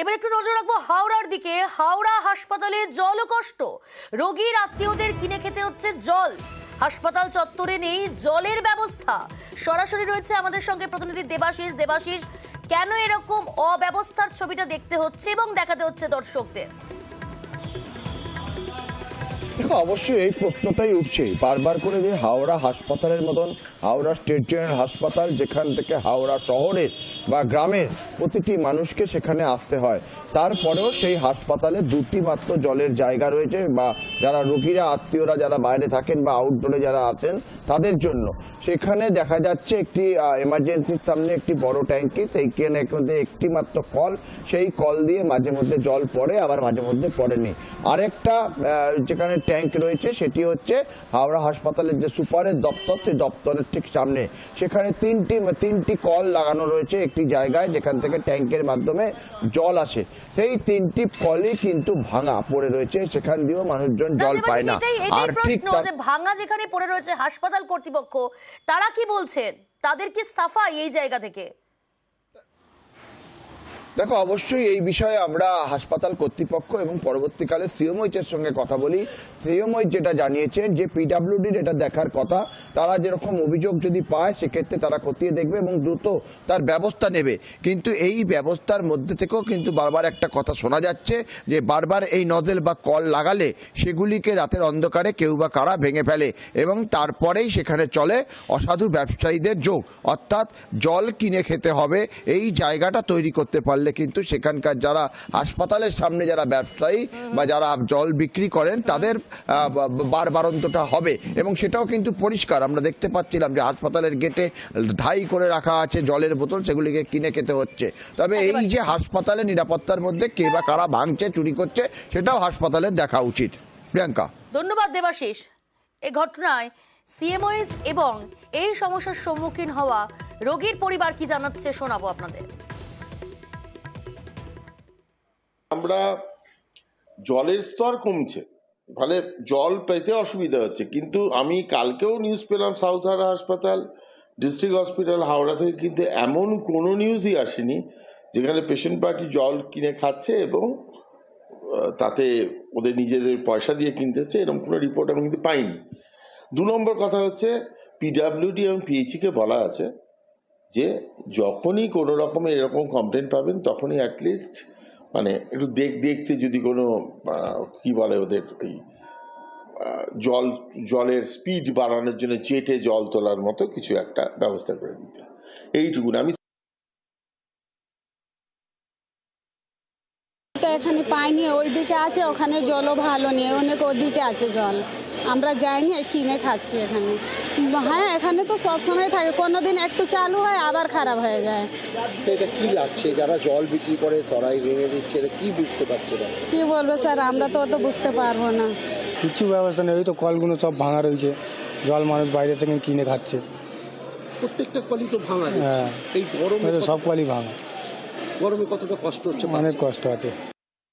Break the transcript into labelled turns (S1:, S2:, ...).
S1: এবার একটু নজর রাখব হাওড়ার দিকে। হাওড়া হাসপাতালে জল কষ্ট। রোগীর আত্মীয়দের কিনে খেতে হচ্ছে জল। হাসপাতাল চত্বরে নেই জলের ব্যবস্থা। সরাসরি রয়েছে আমাদের সঙ্গে প্রতিনিধি দেবাশিস। দেবাশিস, কেন এরকম অব্যবস্থার ছবিটা দেখতে হচ্ছে এবং দেখাতে হচ্ছে দর্শকদের?
S2: অবশ্যই এই প্রশ্নটাই উঠছে। বারবার করে যে হাওড়া হাসপাতালের মতন, হাওড়া স্টেট জেনারেল হাসপাতাল, যেখান থেকে হাওড়া শহরের বা গ্রামের প্রতিটি মানুষকে সেখানে আসতে হয়। তারপরেও সেই হাসপাতালে দুটি মাত্র জলের জায়গা রয়েছে, বা যারা রোগীরা, আত্মীয়রা যারা বাইরে থাকেন বা আউটডোরে যারা আছেন, তাদের জন্য। সেখানে দেখা যাচ্ছে একটি এমার্জেন্সির সামনে একটি বড় ট্যাঙ্কি, সেইখানে মধ্যে একটি মাত্র কল, সেই কল দিয়ে মাঝে মধ্যে জল পড়ে, আবার মাঝে মধ্যে পড়েনি। আরেকটা যেখানে ট্যাঙ্ক রয়েছে সেটি হচ্ছে হাওড়া হাসপাতালের যে সুপারের দপ্তর সেই দপ্তরের ঠিক সামনে। সেখানে তিনটি তিনটি কল লাগানো রয়েছে একটি জায়গায় যেখান থেকে ট্যাঙ্কের মাধ্যমে জল আসে। সেই তিনটি কলই কিন্তু ভাঙা পড়ে রয়েছে সেখান দিয়েও মানুষজন জল পায় না। আর ঠিক
S1: ভাঙা যেখানে পড়ে রয়েছে হাসপাতাল কর্তৃপক্ষ তারা কি বলছেন? তাদের কি সাফাই এই জায়গা থেকে?
S2: দেখো, অবশ্যই এই বিষয়ে আমরা হাসপাতাল কর্তৃপক্ষ এবং পরবর্তীকালে সিওমইচের সঙ্গে কথা বলি। সিওমইচ যেটা জানিয়েছেন যে পিডাব্লিউডির এটা দেখার কথা, তারা যেরকম অভিযোগ যদি পায়, সেক্ষেত্রে তারা খতিয়ে দেখবে এবং দ্রুত তার ব্যবস্থা নেবে। কিন্তু এই ব্যবস্থার মধ্যে থেকেও কিন্তু বারবার একটা কথা শোনা যাচ্ছে যে বারবার এই নজেল বা কল লাগালে সেগুলিকে রাতের অন্ধকারে কেউ বা কারা ভেঙে ফেলে এবং তারপরেই সেখানে চলে অসাধু ব্যবসায়ীদের যোগ অর্থাৎ জল কিনে খেতে হবে, এই জায়গাটা তৈরি করতে পারলে কিন্তু সেখানকার যারা হাসপাতালের সামনে যারা ব্যবসায়ী বা যারা জল বিক্রি করেন তাদের আহ, বা- বার বারন্তটা হবে। এবং সেটাও কিন্তু পরিষ্কার। আমরা দেখতে পাচ্ছিলাম যে হাসপাতালের গেটে ধাই করে রাখা আছে জলের বোতল সেগুলিকে কিনে খেতে হচ্ছে। তবে এই যে হাসপাতালের নিরাপত্তার মধ্যে কে বা কারা ভাঙছে চুরি করছে সেটাও হাসপাতালের দেখা উচিত। প্রিয়াঙ্কা।
S1: ধন্যবাদ দেবাশিস। এ ঘটনায় সিএমওএইচ এবং এই সমস্যার সম্মুখীন হওয়া রোগীর পরিবার কি জানাচ্ছে শোনাবো আপনাদের।
S3: আমরা জলের স্তর কমছে, ফলে জল পেতে অসুবিধা হচ্ছে। কিন্তু আমি কালকেও নিউজ পেলাম সাউথ হাওড়া হাসপাতাল ডিস্ট্রিক্ট হসপিটাল হাওড়া থেকে কিন্তু এমন কোনো নিউজই আসেনি, যেখানে পেশেন্ট পার্টি জল কিনে খাচ্ছে এবং তাতে ওদের নিজেদের পয়সা দিয়ে কিনতে হচ্ছে, এরকম কোনো রিপোর্ট আমি কিন্তু পাইনি। দু নম্বর কথা হচ্ছে পিডাব্লিউডি এবং পিএইচিকে বলা আছে যে, যখনই কোনো রকমের এরকম কমপ্লেন পাবেন, তখনই অ্যাটলিস্ট মানে একটু দেখ, দেখতে যদি কোনো কি বলে ওদের এই জল, জলের স্পিড বাড়ানোর জন্য জেটে জল তোলার মতো কিছু একটা ব্যবস্থা করে দিতে। এইটুকুন, আমি
S4: এখানে পাইনি ওই দিকে আছে, ওখানে জলও ভালো নেই, অনেক ওদিকে আছে জল। আমরা যাইনি কিনে খাচ্ছি এখানে। হ্যাঁ এখানে তো সব সময় থাকে। কোনো দিন একটু চালু হয় আবার খারাপ হয়ে যায়।
S5: তো এটা কি লাগছে? যারা জল বিক্রি করে তরাই ভেঙে দিচ্ছে এটা কি বুঝতে পারছে না?
S4: কি বলব স্যার আমরা তো অত বুঝতে পারব না।
S6: কিছু ব্যবস্থা নেই ওই তো কলগুলো সব ভাঙা রয়েছে। জল মানুষ বাইরে থেকে কিনে খাচ্ছে।
S5: প্রত্যেকটা কলই তো ভাঙা
S6: হ্যাঁ।
S5: এই গরমে
S6: সব কলই ভাঙা।
S5: গরমে কতটা কষ্ট হচ্ছে
S6: অনেক কষ্ট আছে।